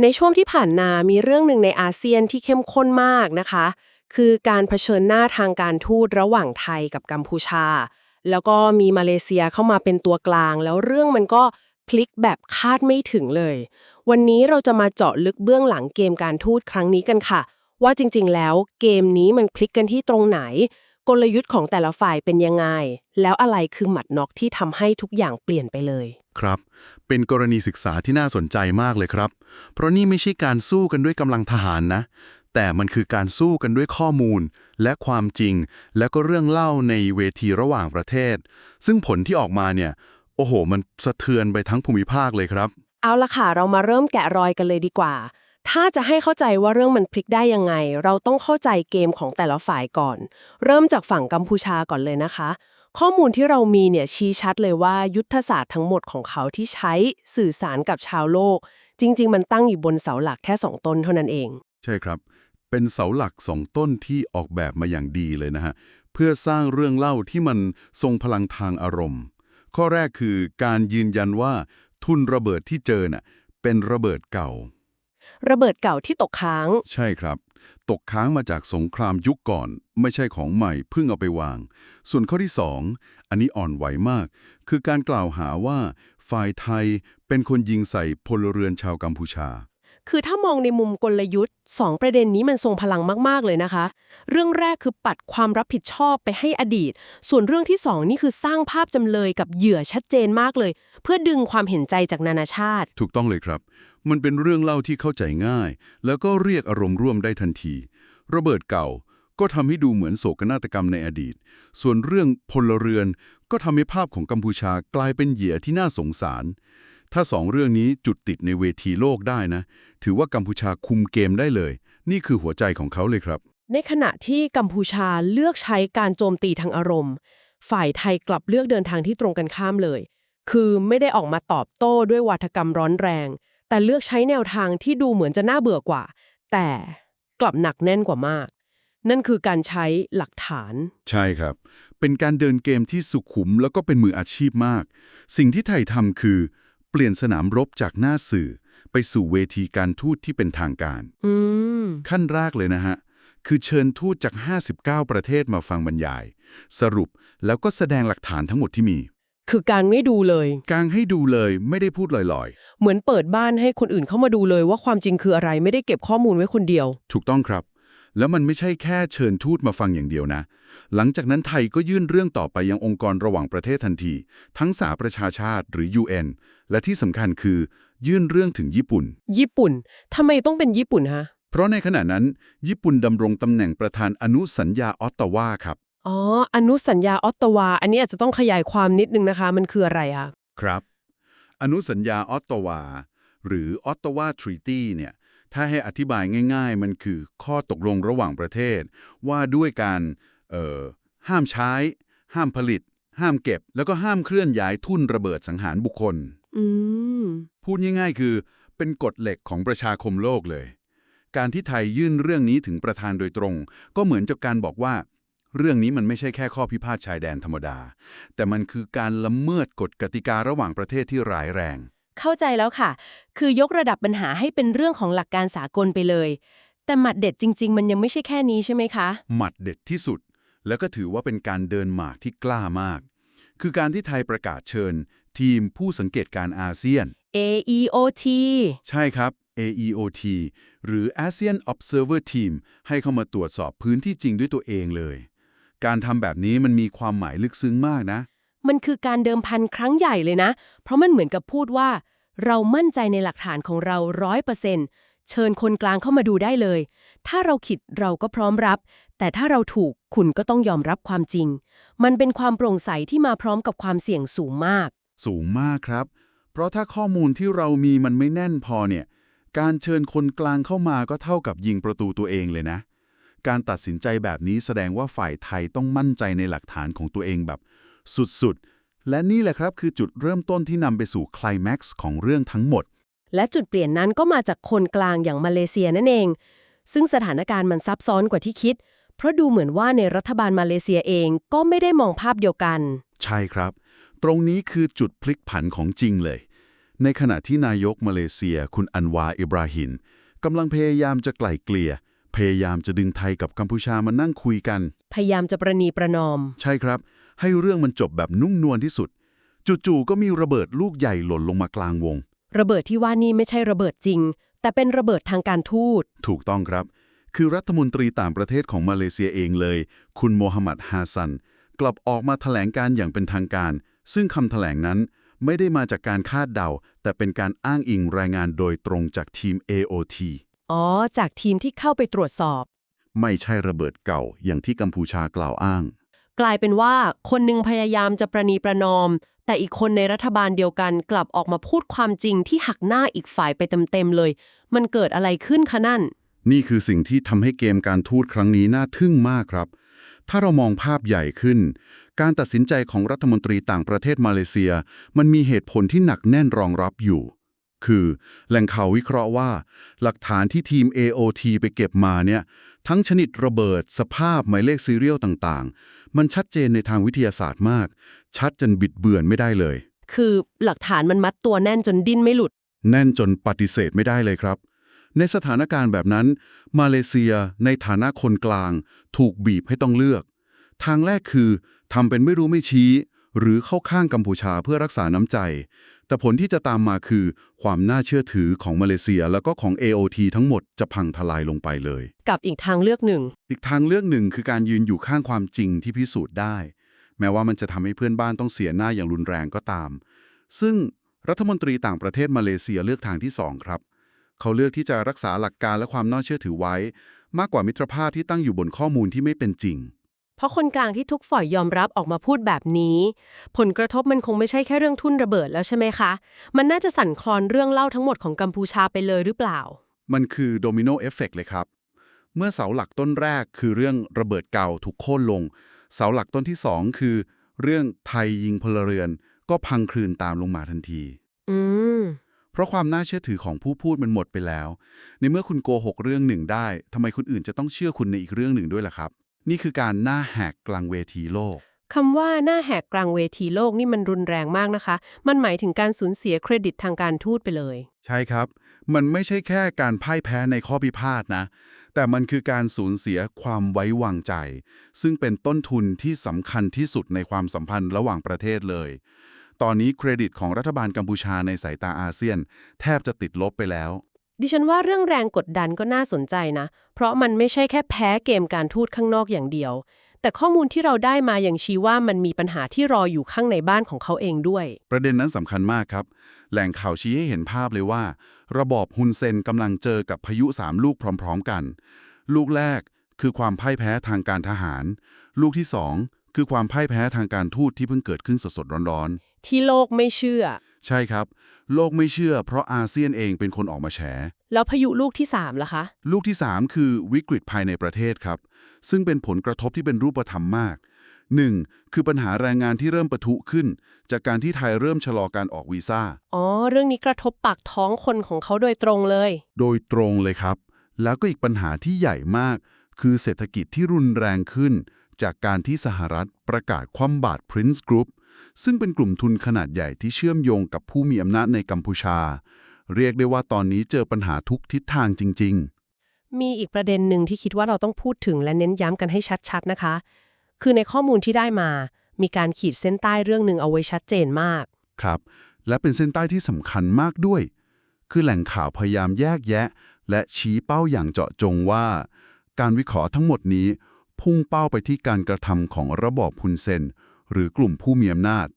ในช่วงที่ผ่านมามีเรื่องหนึ่งในอาเซียนที่เข้มข้นมากนะคะ คือการเผชิญหน้าทางการทูตระหว่างไทยกับกัมพูชา แล้วก็มีมาเลเซียเข้ามาเป็นตัวกลาง แล้วเรื่องมันก็พลิกแบบคาดไม่ถึงเลย วันนี้เราจะมาเจาะลึกเบื้องหลังเกมการทูตครั้งนี้กันค่ะ ว่าจริงๆ แล้วเกมนี้มันพลิกกันที่ตรงไหน กลยุทธ์ของแต่ละฝ่ายเป็นยังไง แล้วอะไรคือหมัดน็อกที่ทำให้ทุกอย่างเปลี่ยนไปเลย ครับ เป็นกรณีศึกษาที่น่าสนใจมากเลยครับ เพราะนี่ไม่ใช่การสู้กันด้วยกำลังทหารนะ แต่มันคือการสู้กันด้วยข้อมูล และความจริง และก็เรื่องเล่าในเวทีระหว่างประเทศ ซึ่งผลที่ออกมาเนี่ย โอ้โห มันสะเทือนไปทั้งภูมิภาคเลยครับ เอาละค่ะ เรามาเริ่มแกะรอยกันเลยดีกว่า ถ้าจะให้เข้าใจว่าเรื่องมันพลิกได้ยังไง เราต้องเข้าใจเกมของแต่ละฝ่ายก่อน เริ่มจากฝั่งกัมพูชาก่อนเลยนะคะ ข้อมูลที่เรามีเนี่ยชี้ชัดเลยว่ายุทธศาสตร์ทั้งหมดของเขาที่ใช้สื่อสารกับชาวโลก จริง ๆ มันตั้งอยู่บนเสาหลักแค่สองต้นเท่านั้นเอง ใช่ครับ เป็นเสาหลักสองต้นที่ออกแบบมาอย่างดีเลยนะฮะเพื่อสร้างเรื่องเล่าที่มันทรงพลังทางอารมณ์ ข้อแรกคือการยืนยันว่าทุนระเบิดที่เจอน่ะเป็นระเบิดเก่า ระเบิดเก่าที่ตกค้าง ใช่ครับ ตกค้างมาจากสงครามยุคก่อน ไม่ใช่ของใหม่เพิ่งเอาไปวาง ส่วนข้อที่ 2อันนี้อ่อนไหวมาก คือการกล่าวหาว่าฝ่ายไทยเป็นคนยิงใส่พลเรือนชาวกัมพูชา คือถ้ามองในมุมกลยุทธ์สองประเด็นนี้มันทรงพลังมาก ๆ เลยนะคะ เรื่องแรกคือปัดความรับผิดชอบไปให้อดีต ส่วนเรื่องที่สองนี่คือสร้างภาพจำเลยกับเหยื่อชัดเจนมากเลย เพื่อดึงความเห็นใจจากนานาชาติ ถูกต้องเลยครับ มันเป็นเรื่องเล่าที่เข้าใจง่าย แล้วก็เรียกอารมณ์ร่วมได้ทันที ระเบิดเก่าก็ทำให้ดูเหมือนโศกนาฏกรรมในอดีต ส่วนเรื่องพลเรือนก็ทำให้ภาพของกัมพูชากลายเป็นเหยื่อที่น่าสงสาร ถ้าสองเรื่องนี้จุดติดในเวทีโลกได้นะ ถือว่ากัมพูชาคุมเกมได้เลย นี่คือหัวใจของเขาเลยครับ ในขณะที่กัมพูชาเลือกใช้การโจมตีทางอารมณ์ ฝ่ายไทยกลับเลือกเดินทางที่ตรงกันข้ามเลย คือไม่ได้ออกมาตอบโต้ด้วยวาทกรรมร้อนแรง แต่เลือกใช้แนวทางที่ดูเหมือนจะน่าเบื่อกว่า แต่กลับหนักแน่นกว่ามาก นั่นคือการใช้หลักฐาน ใช่ครับ เป็นการเดินเกมที่สุขุมแล้วก็เป็นมืออาชีพมาก สิ่งที่ไทยทำคือ เปลี่ยนสนามรบจากหน้าสื่อ ไปสู่เวทีการทูตที่เป็นทางการอืมขั้นแรกเลยนะฮะ คือเชิญทูตจาก 59 ประเทศมาฟังบรรยาย สรุปแล้วก็แสดงหลักฐานทั้งหมดที่มี คือการไม่ดูเลยกางให้ดูเลยไม่ได้พูดลอยเหมือนเปิดบ้านให้คนอื่นเข้ามาดูเลยว่าความจริงคืออะไรไม่ได้เก็บข้อมูลไว้คนเดียว ๆ ถูกต้องครับ แล้วมันไม่ใช่แค่เชิญทูตมาฟังอย่างเดียวนะ หลังจากนั้นไทยก็ยื่นเรื่องต่อไปยังองค์กรระหว่างประเทศทันที ทั้งสาประชาชาติหรือ UN และที่สำคัญคือ ยื่นเรื่องถึงญี่ปุ่น ญี่ปุ่นทำไมต้องเป็นญี่ปุ่นฮะ เพราะในขณะนั้น ญี่ปุ่นดำรงตำแหน่งประธานอนุสัญญาออตตาวาครับ อ๋อ อนุสัญญาออตตาวา อันนี้อาจจะต้องขยายความนิดนึงนะคะ มันคืออะไรคะ ครับ อนุสัญญาออตตาวาหรือออตตาวาทรีตี้เนี่ย ถ้าให้อธิบายง่าย ๆ มันคือข้อตกลงระหว่างประเทศ ว่าด้วยการเอ่อห้ามใช้ ห้ามผลิต ห้ามเก็บ แล้วก็ห้ามเคลื่อนย้ายทุ่นระเบิดสังหารบุคคลอืมพูดง่าย ๆ คือเป็นกฎเหล็กของประชาคมโลกเลย การที่ไทยยื่นเรื่องนี้ถึงประธานโดยตรง ก็เหมือนกับการบอกว่า เรื่องนี้มันไม่ใช่แค่ข้อพิพาทชายแดนธรรมดา แต่มันคือการละเมิดกฎกติการะหว่างประเทศที่ร้ายแรง เข้าใจแล้วค่ะ คือยกระดับปัญหาให้เป็นเรื่องของหลักการสากลไปเลย แต่หมัดเด็ดจริง ๆ มันยังไม่ใช่แค่นี้ใช่ไหมคะ หมัดเด็ดที่สุด แล้วก็ถือว่าเป็นการเดินหมากที่กล้ามาก คือการที่ไทยประกาศเชิญ ทีมผู้สังเกตการอาเซียน AEOT ใช่ครับ AEOT หรือ ASEAN Observer Team ให้เข้ามาตรวจสอบพื้นที่จริงด้วยตัวเองเลย การทำแบบนี้มันมีความหมายลึกซึ้งมากนะ มันคือการเดิมพันครั้งใหญ่เลยนะ เพราะมันเหมือนกับพูดว่า เรามั่นใจในหลักฐานของเราร้อยเปอร์เซ็นต์เชิญคนกลางเข้ามาดูได้เลย ถ้าเราขิดเราก็พร้อมรับ แต่ถ้าเราถูกคุณก็ต้องยอมรับความจริง มันเป็นความโปร่งใสที่มาพร้อมกับความเสี่ยงสูงมาก สูงมากครับ เพราะถ้าข้อมูลที่เรามีมันไม่แน่นพอเนี่ย การเชิญคนกลางเข้ามาก็เท่ากับยิงประตูตัวเองเลยนะ การตัดสินใจแบบนี้แสดงว่าฝ่ายไทยต้องมั่นใจในหลักฐานของตัวเองแบบ สุดๆ และนี่แหละครับคือจุดเริ่มต้นที่นำไปสู่ไคลแม็กซ์ของเรื่องทั้งหมด และจุดเปลี่ยนนั้นก็มาจากคนกลางอย่างมาเลเซียนั่นเอง ซึ่งสถานการณ์มันซับซ้อนกว่าที่คิด เพราะดูเหมือนว่าในรัฐบาลมาเลเซียเองก็ไม่ได้มองภาพเดียวกัน ใช่ครับ ตรงนี้คือจุดพลิกผันของจริงเลย ในขณะที่นายกมาเลเซีย คุณอันวาอิบราฮิมกำลังพยายามจะไกล่เกลี่ยพยายามจะดึงไทยกับกัมพูชามานั่งคุยกัน พยายามจะประนีประนอม ใช่ครับ ให้เรื่องมันจบแบบนุ่มนวลที่สุด จู่ๆก็มีระเบิดลูกใหญ่หล่นลงมากลางวง ระเบิดที่ว่านี่ไม่ใช่ระเบิดจริง แต่เป็นระเบิดทางการทูต ถูกต้องครับ คือรัฐมนตรีต่างประเทศของมาเลเซียเองเลย คุณโมฮัมหมัดฮาซัน กลับออกมาแถลงการอย่างเป็นทางการ ซึ่งคำแถลงนั้นไม่ได้มาจากการคาดเดา แต่เป็นการอ้างอิงรายงานโดยตรงจากทีม AOT อ๋อ จากทีมที่เข้าไปตรวจสอบ ไม่ใช่ระเบิดเก่าอย่างที่กัมพูชากล่าวอ้าง กลายเป็นว่าคนหนึ่งพยายามจะประนีประนอม แต่อีกคนในรัฐบาลเดียวกันกลับออกมาพูดความจริงที่หักหน้าอีกฝ่ายไปเต็มๆเลย มันเกิดอะไรขึ้นคะนั่น นี่คือสิ่งที่ทำให้เกมการทูตครั้งนี้น่าทึ่งมากครับ ถ้าเรามองภาพใหญ่ขึ้น การตัดสินใจของรัฐมนตรีต่างประเทศมาเลเซีย มันมีเหตุผลที่หนักแน่นรองรับอยู่ คือแหล่งข่าววิเคราะห์ว่า หลักฐานที่ทีม AOT ไปเก็บมาเนี่ย ทั้งชนิดระเบิด สภาพหมายเลขซีเรียลต่างๆ มันชัดเจนในทางวิทยาศาสตร์มาก ชัดจนบิดเบือนไม่ได้เลย คือหลักฐานมันมัดตัวแน่นจนดิ้นไม่หลุด แน่นจนปฏิเสธไม่ได้เลยครับ ในสถานการณ์แบบนั้น มาเลเซียในฐานะคนกลาง ถูกบีบให้ต้องเลือก ทางแรกคือทำเป็นไม่รู้ไม่ชี้ หรือเข้าข้างกัมพูชาเพื่อรักษาน้ำใจ แต่ผลที่จะตามมาคือ ความน่าเชื่อถือของมาเลเซียแล้วก็ของ AOT ทั้งหมดจะพังทลายลงไปเลย กับอีกทางเลือกหนึ่ง อีกทางเลือกหนึ่งคือการยืนอยู่ข้างความจริงที่พิสูจน์ได้ แม้ว่ามันจะทำให้เพื่อนบ้านต้องเสียหน้าอย่างรุนแรงก็ตาม ซึ่งรัฐมนตรีต่างประเทศมาเลเซียเลือกทางที่สองครับ เขาเลือกที่จะรักษาหลักการและความน่าเชื่อถือไว้ มากกว่ามิตรภาพที่ตั้งอยู่บนข้อมูลที่ไม่เป็นจริงเพ ราะคนกลางที่ทุกฝ่ายยอมรับออกมาพูดแบบนี้ ผลกระทบมันคงไม่ใช่แค่เรื่องทุ่นระเบิดแล้วใช่ไหมคะ มันน่าจะสั่นคลอนเรื่องเล่าทั้งหมดของกัมพูชาไปเลยหรือเปล่า มันคือโดมิโนเอฟเฟกเลยครับ เมื่อเสาหลักต้นแรกคือเรื่องระเบิดเก่าถูกโค่นลง เสาหลักต้นที่สองคือ เรื่องไทยยิงพลเรือน ก็พังคลืนตามลงมาทันที อืมเพราะความน่าเชื่อถือของผู้พูดมันหมดไปแล้ว ในเมื่อคุณโกหกเรื่องหนึ่งได้ทำไมคนอื่นจะต้องเชื่อคุณในอีกเรื่องหนึ่งด้วยล่ะครับ นี่คือการหน้าแหกกลางเวทีโลกคำว่าหน้าแหกกลางเวทีโลกนี่มันรุนแรงมากนะคะ มันหมายถึงการสูญเสียเครดิตทางการทูตไปเลย ใช่ครับ มันไม่ใช่แค่การพ่ายแพ้ในข้อพิพาทนะ แต่มันคือการสูญเสียความไว้วางใจ ซึ่งเป็นต้นทุนที่สำคัญที่สุดในความสัมพันธ์ระหว่างประเทศเลย ตอนนี้เครดิตของรัฐบาลกัมพูชาในสายตาอาเซียน แทบจะติดลบไปแล้ว ดิฉันว่าเรื่องแรงกดดันก็น่าสนใจนะ เพราะมันไม่ใช่แค่แพ้เกมการทูตข้างนอกอย่างเดียว แต่ข้อมูลที่เราได้มาอย่างชี้ว่ามันมีปัญหาที่รออยู่ข้างในบ้านของเขาเองด้วย ประเด็นนั้นสำคัญมากครับ แหล่งข่าวชี้ให้เห็นภาพเลยว่า ระบอบฮุนเซนกำลังเจอกับพายุสามลูกพร้อม ๆ กัน ลูกแรกคือความพ่ายแพ้ทางการทหาร ลูกที่สองคือความพ่ายแพ้ทางการทูตที่เพิ่งเกิดขึ้นสดๆร้อนที่โลกไม่เชื่อๆ ใช่ครับ โลกไม่เชื่อเพราะอาเซียนเองเป็นคนออกมาแฉ แล้วพายุลูกที่สามล่ะคะ ลูกที่ 3 คือวิกฤตภายในประเทศครับ ซึ่งเป็นผลกระทบที่เป็นรูปธรรมมาก 1. คือปัญหาแรงงานที่เริ่มปะทุขึ้น จากการที่ไทยเริ่มชะลอการออกวีซ่า อ๋อ เรื่องนี้กระทบปากท้องคนของเขาโดยตรงเลย โดยตรงเลยครับ แล้วก็อีกปัญหาที่ใหญ่มาก คือเศรษฐกิจที่รุนแรงขึ้น จากการที่สหรัฐประกาศคว่ำบาตร Prince Group ซึ่งเป็นกลุ่มทุนขนาดใหญ่ที่เชื่อมโยงกับผู้มีอำนาจในกัมพูชา เรียกได้ว่าตอนนี้เจอปัญหาทุกทิศทางจริง ๆ มีอีกประเด็นหนึ่งที่คิดว่าเราต้องพูดถึงและเน้นย้ำกันให้ชัดๆนะคะ คือในข้อมูลที่ได้มา มีการขีดเส้นใต้เรื่องหนึ่งเอาไว้ชัดเจนมาก ครับ และเป็นเส้นใต้ที่สำคัญมากด้วย คือแหล่งข่าวพยายามแยกแยะ และชี้เป้าอย่างเจาะจงว่า การวิเคราะห์ทั้งหมดนี้ พุ่งเป้าไปที่การกระทำของระบอบฮุนเซน หรือกลุ่มผู้มีอำนาจ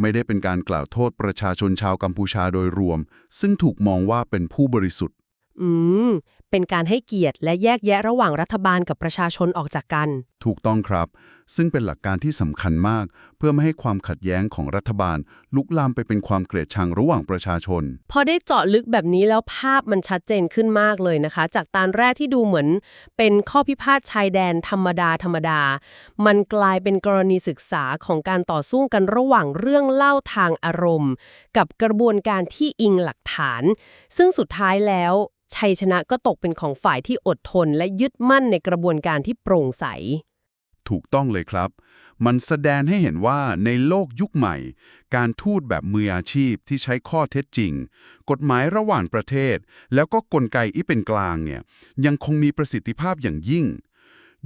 ไม่ได้เป็นการกล่าวโทษประชาชนชาวกัมพูชาโดยรวม ซึ่งถูกมองว่าเป็นผู้บริสุทธิ์ อืม เป็นการให้เกียรติและแยกแยะระหว่างรัฐบาลกับประชาชนออกจากกัน ถูกต้องครับ ซึ่งเป็นหลักการที่สำคัญมาก เพื่อไม่ให้ความขัดแย้งของรัฐบาล ลุกลามไปเป็นความเกลียดชังระหว่างประชาชน พอได้เจาะลึกแบบนี้แล้วภาพมันชัดเจนขึ้นมากเลยนะคะ จากตอนแรกที่ดูเหมือน เป็นข้อพิพาทชายแดนธรรมดาธรรมดา มันกลายเป็นกรณีศึกษาของการต่อสู้กันระหว่างเรื่องเล่าทางอารมณ์ กับกระบวนการที่อิงหลักฐาน ซึ่งสุดท้ายแล้ว ชัยชนะก็ตกเป็นของฝ่ายที่อดทนและยึดมั่นในกระบวนการที่โปร่งใส ถูกต้องเลยครับ มันแสดงให้เห็นว่าในโลกยุคใหม่ การทูตแบบมืออาชีพที่ใช้ข้อเท็จจริง กฎหมายระหว่างประเทศ แล้วก็กลไกที่เป็นกลางเนี่ยยังคงมีประสิทธิภาพอย่างยิ่ง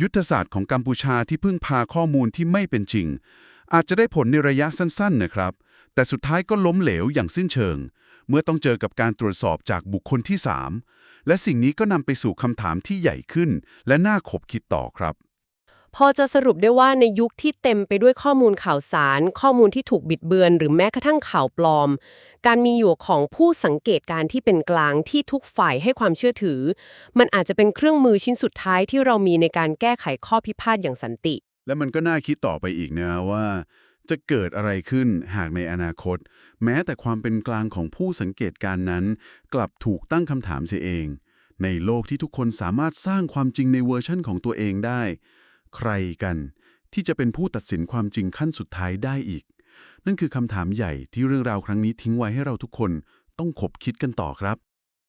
ยุทธศาสตร์ของกัมพูชาที่พึ่งพาข้อมูลที่ไม่เป็นจริง อาจจะได้ผลในระยะสั้นๆนะครับ แต่สุดท้ายก็ล้มเหลวอย่างสิ้นเชิง เมื่อต้องเจอกับการตรวจสอบจากบุคคลที่ 3 และสิ่งนี้ก็นำไปสู่คำถามที่ใหญ่ขึ้น และน่าขบคิดต่อครับ พอจะสรุปได้ว่าในยุคที่เต็มไปด้วยข้อมูลข่าวสาร ข้อมูลที่ถูกบิดเบือน หรือแม้กระทั่งข่าวปลอม การมีอยู่ของผู้สังเกตการณ์ที่เป็นกลางที่ทุกฝ่ายให้ความเชื่อถือ มันอาจจะเป็นเครื่องมือชิ้นสุดท้ายที่เรามีในการแก้ไขข้อพิพาทอย่างสันติ และมันก็น่าคิดต่อไปอีกนะว่า จะเกิดอะไรขึ้นหากในอนาคต แม้แต่ความเป็นกลางของผู้สังเกตการณ์นั้น กลับถูกตั้งคำถามเสียเอง ในโลกที่ทุกคนสามารถสร้างความจริงในเวอร์ชั่นของตัวเองได้ ใครกันที่จะเป็นผู้ตัดสินความจริงขั้นสุดท้ายได้อีก นั่นคือคำถามใหญ่ที่เรื่องราวครั้งนี้ทิ้งไว้ให้เราทุกคนต้องขบคิดกันต่อครับ